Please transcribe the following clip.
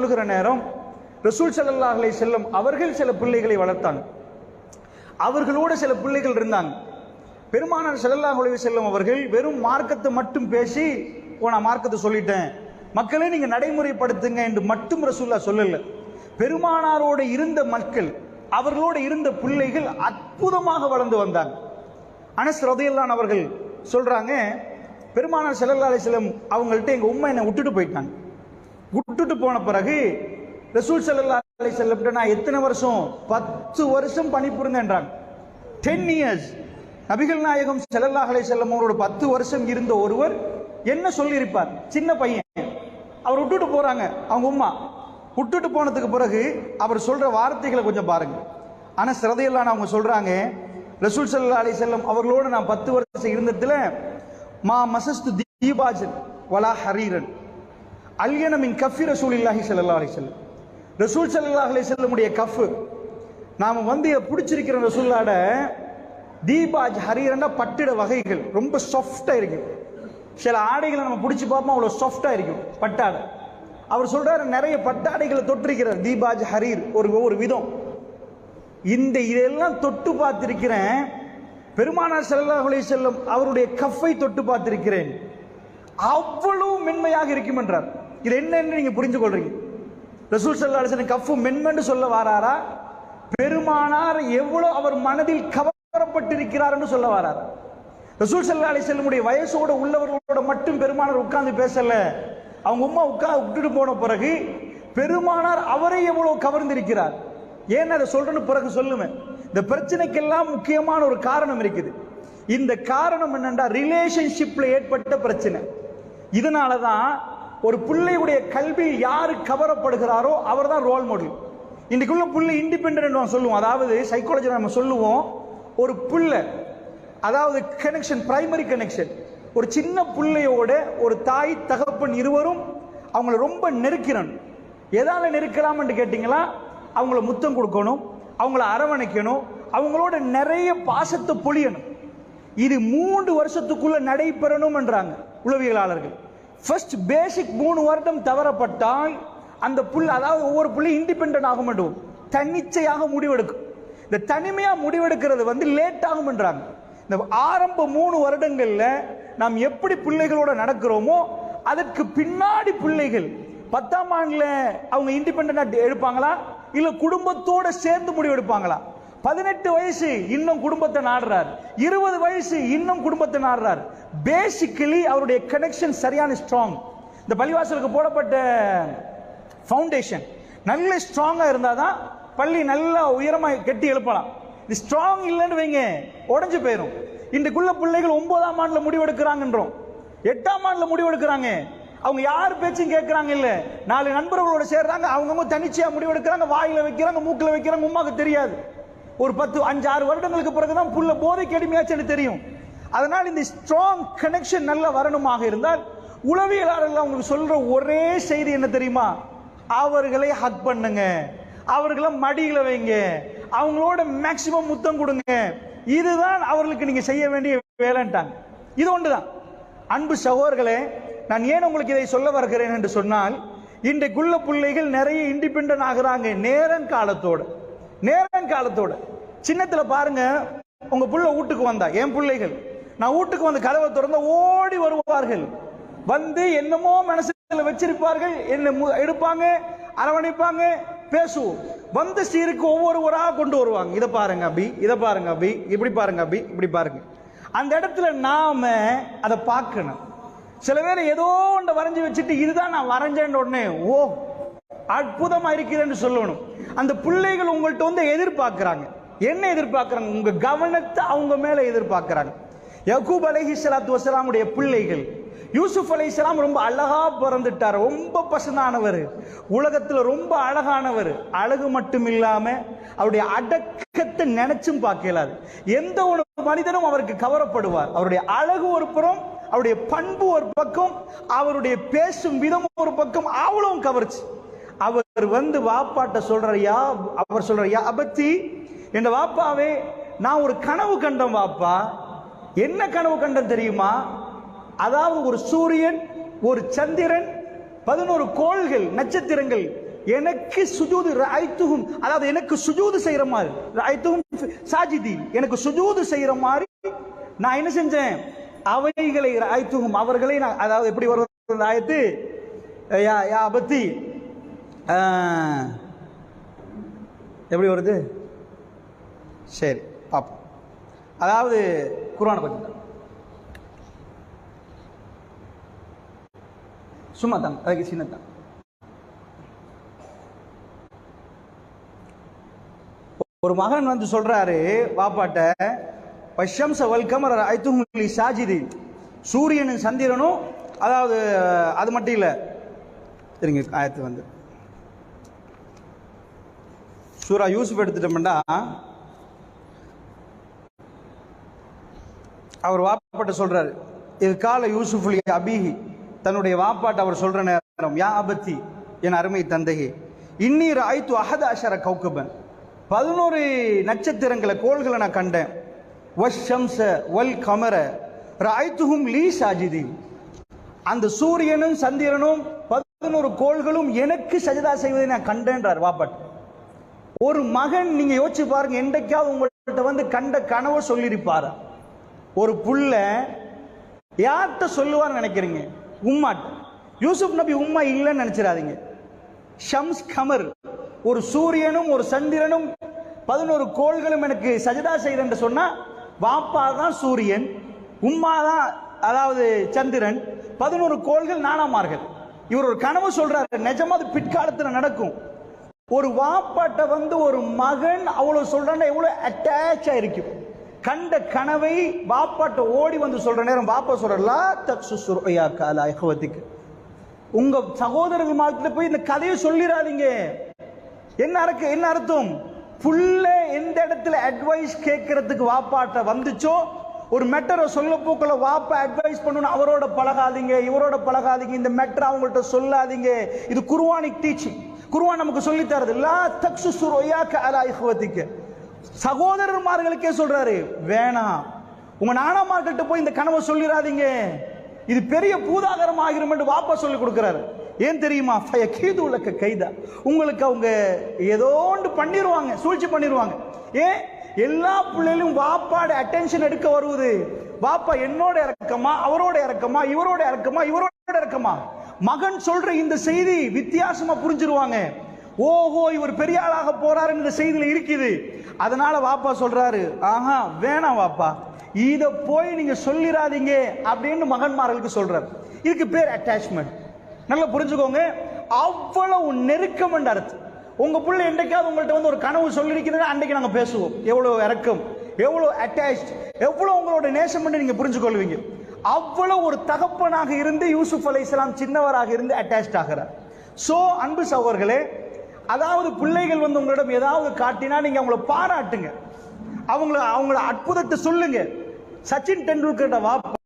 சொல்லுகிற நேரம் ரசூல் செல்லல்லாஹலை செல்லும் அவர்கள் சில பிள்ளைகளை வளர்த்தாங்க. அவர்களோட சில பிள்ளைகள் இருந்தாங்க. பெருமானார் செல்லல்லா அலைஹி செல்லும் அவர்கள் வெறும் மார்க்கத்தை மட்டும் பேசி ஓ நான் மார்க்கத்தை சொல்லிட்டேன். மக்களே நீங்கள் நடைமுறைப்படுத்துங்க என்று மட்டும் ரசூல்லா சொல்லல. பெருமானாரோடு இருந்த மக்கள் அவர்களோட இருந்த பிள்ளைகள் அற்புதமாக வளர்ந்து வந்தாங்க. அனஸ் ரதையல்லான் அவர்கள் சொல்கிறாங்க பெருமானார் செல்லல்லா செல்லும் அவங்கள்ட்ட எங்கள் உண்மை என்னை விட்டுட்டு போயிட்டாங்க. விட்டுட்டு போன பிறகு ரசூல் ஸல்லல்லாஹு அலைஹி செல்லப்பட்ட நான் எத்தனை வருஷம்? பத்து வருஷம் பணிபுரிந்தேன்றாங்க. டென் இயர்ஸ் நபிகள் நாயகம் செல்லல்லா அலை செல்லம் அவரோட பத்து வருஷம் இருந்த ஒருவர் என்ன சொல்லியிருப்பார்? சின்ன பையன். அவர் விட்டுட்டு போறாங்க. அவங்க உம்மா. விட்டுட்டு போனதுக்கு பிறகு அவர் சொல்ற வார்த்தைகளை கொஞ்சம் பாருங்க. ஆனா சிரதையெல்லாம் அவங்க சொல்றாங்க ரசூல் ஸல்லல்லாஹு அலைஹி செல்லம் அவர்களோட நான் பத்து வருஷம் இருந்ததுல மா மசஸ்து தீபாஜன் வலா ஹரீரன். அல்யன கஃபி ரசூல் இல்லாஹி ஸல்லல்லாஹு அலி செல்லம் ரசூல் ஸல்லல்லாஹு அலி செல்லமுடைய கஃப். நாம் வந்து பிடிச்சிருக்கிற ரசூல்லாட தீபாஜ் ஹரீரன்னா பட்டிட வகைகள் ரொம்ப சாஃப்டாக இருக்கும் சில ஆடைகளை நம்ம பிடிச்சி பார்ப்போம் அவ்வளோ சாஃப்டாக இருக்கும் பட்டாடை. அவர் சொல்கிறார் நிறைய பட்டாடைகளை தொட்டிருக்கிறார் தீபாஜ் ஹரீர் ஒரு ஒரு விதம். இந்த இதெல்லாம் தொட்டு பார்த்திருக்கிறேன். பெருமானார் ஸல்லல்லாஹு அலி செல்லம் அவருடைய கஃபை தொட்டு பார்த்திருக்கிறேன். அவ்வளவு மென்மையாக இருக்கும் என்றார் இது என்னன்னு நீங்க புரிஞ்சு கொள்றீங்க ரசூல் சல்லா அலிசன் கஃபு மென்மென்று சொல்ல வாராரா? பெருமானார் எவ்வளவு அவர் மனதில் கவரப்பட்டிருக்கிறார் என்று சொல்ல வாரார்? ரசூல் சல்லா அலைஹி வயசோட உள்ளவர்களோட மட்டும் பெருமானார் உட்கார்ந்து பேசல. அவங்க உம்மா உட்கார்ந்து விட்டுட்டு போன பிறகு பெருமானார் அவரை எவ்வளவு கவர்ந்திருக்கிறார்? ஏன் அதை சொல்றேன்னு பிறகு சொல்லுவேன் இந்த பிரச்சனைக்கெல்லாம் முக்கியமான ஒரு காரணம் இருக்குது. இந்த காரணம் என்னன்னா ரிலேஷன்ஷிப்ல ஏற்பட்ட பிரச்சனை. இதனால தான் ஒரு பிள்ளையுடைய கல்வி யாரு கவரப்படுகிறாரோ அவர் தான் ரோல் மாடல் இன்றைக்குள்ள பிள்ளை இண்டிபெண்ட் சொல்லுவோம். அதாவது சைக்காலஜி நம்ம சொல்லுவோம் ஒரு புள்ளை அதாவது கனெக்ஷன் பிரைமரி கனெக்ஷன் ஒரு சின்ன பிள்ளையோட ஒரு தாய் தகப்பன் இருவரும் அவங்கள ரொம்ப நெருக்கிறணும். எதால நெருக்கலாம்னு கேட்டிங்களா? அவங்கள முத்தம் கொடுக்கணும் அவங்கள அரவணைக்கணும் அவங்களோட நிறைய பாசத்தை பொழியணும். இது மூன்று வருஷத்துக்குள்ள நடைபெறணும் என்றாங்க உளவியலாளர்கள். ஃபர்ஸ்ட் பேசிக் மூணு வருடம் தவறப்பட்டால் அந்த புள்ள அதாவது ஒவ்வொரு புள்ளி இண்டிபெண்ட் ஆக மாட்டோம் தன்னிச்சையாக முடிவெடுக்கும் இந்த தனிமையாக முடிவெடுக்கிறது வந்து லேட் ஆகும்ன்றாங்க இந்த ஆரம்ப மூணு வருடங்களில் நாம் எப்படி பிள்ளைகளோட நடக்கிறோமோ அதற்கு பின்னாடி பிள்ளைகள் பத்தாம் ஆண்டில் அவங்க இண்டிபெண்டாக எடுப்பாங்களா? இல்லை குடும்பத்தோடு சேர்ந்து முடிவெடுப்பாங்களா? பதினெட்டு வயசு இன்னும் குடும்பத்தை நாடுறார். இருபது வயசு இன்னும் குடும்பத்தை நாடுறார். பேசிக்கலி அவருடைய கனெக்ஷன் சரியான ஸ்ட்ராங் இந்த பள்ளிவாசலுக்கு போடப்பட்ட ஃபவுண்டேஷன் நல்ல ஸ்ட்ராங்காக இருந்தால் தான் பள்ளி நல்லா உயரமாக கட்டி எழுப்பலாம். இது ஸ்ட்ராங் இல்லைன்னு வைங்க உடஞ்சி போயிடும் இன்றைக்குள்ள பிள்ளைகள் ஒன்பதாம் ஆண்டில் முடிவெடுக்கிறாங்கன்றோம். எட்டாம் ஆண்டில் முடிவெடுக்கிறாங்க. அவங்க யார் பேச்சும் கேட்குறாங்க இல்லை. நாலு நண்பர்களோட சேர்றாங்க. அவங்கவுங்க தனிச்சையாக முடிவெடுக்கிறாங்க. வாயில் வைக்கிறாங்க மூக்கில் வைக்கிறாங்க. உமாக்கு தெரியாது. ஒரு பத்து அஞ்சு ஆறு வருடங்களுக்கு பிறகுதான் புள்ள போதைக்கு அடிமையாச்சுன்னு தெரியும். அதனால் இந்த ஸ்ட்ராங் கனெக்ஷன் நல்லா வரணுமாக இருந்தால் உளவியலாளர்கள் அவங்களுக்கு சொல்ற ஒரே செய்தி என்ன தெரியுமா? அவர்களை ஹக் பண்ணுங்க. அவர்களை மடியில் வைங்க. அவங்களோட மேக்சிமம் முத்தம் கொடுங்க. இதுதான் அவர்களுக்கு நீங்க செய்ய வேண்டிய வேலைன்ட்டாங்க. இது ஒன்றுதான். அன்பு சகோதரர்களே நான் ஏன் உங்களுக்கு இதை சொல்ல வருகிறேன் என்று சொன்னால் இன்றைக்குள்ள பிள்ளைகள் நிறைய இண்டிபெண்டன்ட் காலத்தோடு. நேரன் காலத்தோடு. சின்னத்தில் பாருங்க உங்க புள்ள வீட்டுக்கு வந்தா என் பிள்ளைகள். நான் வீட்டுக்கு வந்து கதவை திறந்த ஓடி வருவார்கள். வந்து என்னமோ மனசுல வச்சிருப்பார்கள் என்ன மு- எடுப்பாங்க அரவணைப்பாங்க பேசுவோம். வந்த சீருக்கு ஒவ்வொருவராக கொண்டு வருவாங்க. இதை பாருங்க அபி இதை பாருங்க அபி இப்படி பாருங்க அபி இப்படி பாருங்க. அந்த இடத்துல நாம அதை பார்க்கணும். சில பேர் ஏதோ ஒன்று வரைஞ்சி வச்சுட்டு இதுதான் நான் வரைஞ்சேன் உடனே ஓ அற்புதமா இருக்குதுன்னு சொல்லணும். அந்த பிள்ளைகள் உங்கள்கிட்ட வந்து எதிர்பார்க்கிறாங்க. என்ன எதிர்பார்க்குறாங்க? உங்க கவனத்தை அவங்க மேல எதிர்பார்க்குறாங்க. யகூப் அலஹி சலாத்து வசலாமுடைய பிள்ளைகள் யூசுப் அலைஹிஸ்ஸலாம் ரொம்ப அழகா பிறந்துட்டார். ரொம்ப பசந்தானவர் உலகத்துல ரொம்ப அழகானவர். அழகு மட்டும் இல்லாம அவருடைய அடக்கத்தை நினைச்சும் பார்க்கலாது. எந்த ஒரு மனிதனும் அவருக்கு கவரப்படுவார். அவருடைய அழகு ஒரு புறம் அவருடைய பண்பு ஒரு பக்கம் அவருடைய பேசும் விதம் ஒரு பக்கம் அவ்வளவும் கவர்ச்சி. அவர் வந்து வாப்பாட்ட சொல்றார் யா அவர் சொல்றார் யா அபத்தி என் வாப்பாவே நான் ஒரு கனவு கண்டேன் வாப்பா. என்ன கனவு கண்டம் தெரியுமா? அதாவது ஒரு சூரியன் ஒரு சந்திரன் பதினோரு கோள்கள் நட்சத்திரங்கள் எனக்கு சுஜூது ராய்த்துகும் அதாவது எனக்கு சுஜூது செய்யற மாதிரி ஐத்துகும் சாஜிதி எனக்கு சுஜூது செய்யற மாதிரி நான் என்ன செஞ்சேன்? அவைகளை ராய்த்துகும் அவர்களை நான் அதாவது எப்படி வருவது ஆயத்து? யா யா அபத்தி எப்படி வருது? சரி பார்ப்போம் அதாவது குர்ஆனை பற்றி தான். சும்மா தான் அதுக்கு சின்னதான் ஒரு மகன் வந்து சொல்றாரு வாப்பாட்ட பஷம்ச வல்கமர் ஐத்துமுலி சாஜிதி சூரியனும் சந்திரனும் அதாவது அது மட்டும் இல்லை. சரிங்க ஆயத்து வந்து. சூரா யூசுப் எடுத்துட்டோம்னா அவர் வாப்பாட்ட சொல்றாரு இது கால யூசுஃபுல் அபிஹி. தன்னுடைய வாப்பாட்ட அவர் சொல்ற நேரம் யா அபத்தி என் அருமை தந்தையே இன்னீர் ஆய்த்து அகத அஷர கௌகபன். பதினோரு நட்சத்திரங்களை கோள்களை நான் கண்டேன். வஷம்ச வல் கமர ராய்த்துஹும் லீ சாஜிதி அந்த சூரியனும் சந்திரனும் பதினோரு கோள்களும் எனக்கு சஜதா செய்வதை நான் கண்டேன்றார் வாப்பாட்டு. ஒரு மகன் நீங்க யோசிச்சு பாருங்க என்றைக்காவது உங்கள்கிட்ட வந்து கண்ட கனவை சொல்லியிருப்பாரா? ஒரு புள்ள யார்கிட்ட சொல்லுவார்னு நினைக்கிறீங்க? உம்மாட்ட. யூசுப் நபி உம்மா இல்லைன்னு நினைச்சிடாதீங்க. ஷம்ஸ் கமர். ஒரு சூரியனும் ஒரு சந்திரனும் பதினோரு கோள்களும் எனக்கு சஜிதா செய்யறேன்னு சொன்னா வாப்பா தான் சூரியன் உம்மா தான் அதாவது சந்திரன் பதினோரு கோள்கள் நானாமார்கள். இவர் ஒரு கனவு சொல்றாரு நிஜமா அது பிற்காலத்தில் நடக்கும். ஒரு வாப்பாட்ட வந்து ஒரு மகன் அவ்வளவு சொல்றான்னா எவ்வளவு அட்டாச் ஆயிருக்கும் கண்ட கனவை வாப்பாட்ட ஓடி வந்து சொல்ற நேரம் பாப்பா சொல்றா தக்சு சுரையா காலா இஹ்வதிக்கு. உங்க சகோதரர்கள் மாதத்துல போய் இந்த கதையை சொல்லிடாதீங்க என்ன அர்த்தம் என்ன அர்த்தம்? புள்ள எந்த இடத்துல அட்வைஸ் கேட்கறதுக்கு வாப்பாட்ட வந்துச்சோ ஒரு மெட்டரை சொல்ல போக்குள்ள வாப்ப அட்வைஸ் பண்ணணும் அவரோட பழகாதீங்க இவரோட பழகாதீங்க இந்த மெட்டர் அவங்கள்ட்ட சொல்லாதீங்க. இது குருவானிக் டீச்சிங் குருவான் நமக்கு சொல்லி தரது லா தக்சு சுரோயா கலா சகோதரர்மார்களுக்கே சொல்றாரு வேணாம் உங்க நானாமார்கிட்ட போய் இந்த கனவை சொல்லிடாதீங்க இது பெரிய பூதாகரம் ஆகிரும் என்று வாப்பா சொல்லி கொடுக்கிறாரு. ஏன் தெரியுமா? கீது உலக்க கைதா. உங்களுக்கு அவங்க ஏதோ ஒன்று பண்ணிடுவாங்க சூழ்ச்சி பண்ணிடுவாங்க ஏன்? எல்லா பிள்ளைகளும் வாப்பாட அட்டென்ஷன் எடுக்க வருவது வாப்பா என்னோட இறக்கமா அவரோட இறக்கமா இவரோட இறக்கமா இவரோட இறக்கமா? மகன் சொல்ற இந்த செய்தி வித்தியாசமா புரிஞ்சிருவாங்க. ஓஹோ இவர் பெரிய ஆளாக போறாரு இந்த செய்தியில் இருக்குது. அதனால வாப்பா சொல்றாரு ஆஹா வேணாம் வாப்பா. இத போய் நீங்க சொல்லிடாதீங்க அப்படின்னு மகன்மார்களுக்கு சொல்றார். இதுக்கு பேர் அட்டாச்மெண்ட் நல்லா புரிஞ்சுக்கோங்க. அவ்வளவு நெருக்கம் என்ற அர்த்தம். உங்க புள்ள என்றைக்காவது உங்கள்ட்ட வந்து ஒரு கனவு சொல்லியிருக்கிறதா அன்றைக்கு நாங்கள் பேசுவோம். எவ்வளவு இறக்கம் எவ்வளவு அட்டாச் எவ்வளவு உங்களோட நேசம் என்று நீங்க புரிஞ்சுக்கொள்வீங்க. அவ்வளோ அவ்வளவு ஒரு தகப்பனாக இருந்து யூசுப் அலை இஸ்லாம் சின்னவராக இருந்து அட்டாச் ஆகிறார். சோ அன்பு சகோர்களே அதாவது பிள்ளைகள் வந்து உங்களிடம் ஏதாவது காட்டினா நீங்க அவங்கள பாராட்டுங்க. அவங்கள அவங்கள அற்புதத்தை சொல்லுங்க. சச்சின் டெண்டுல்கர் வாப்பா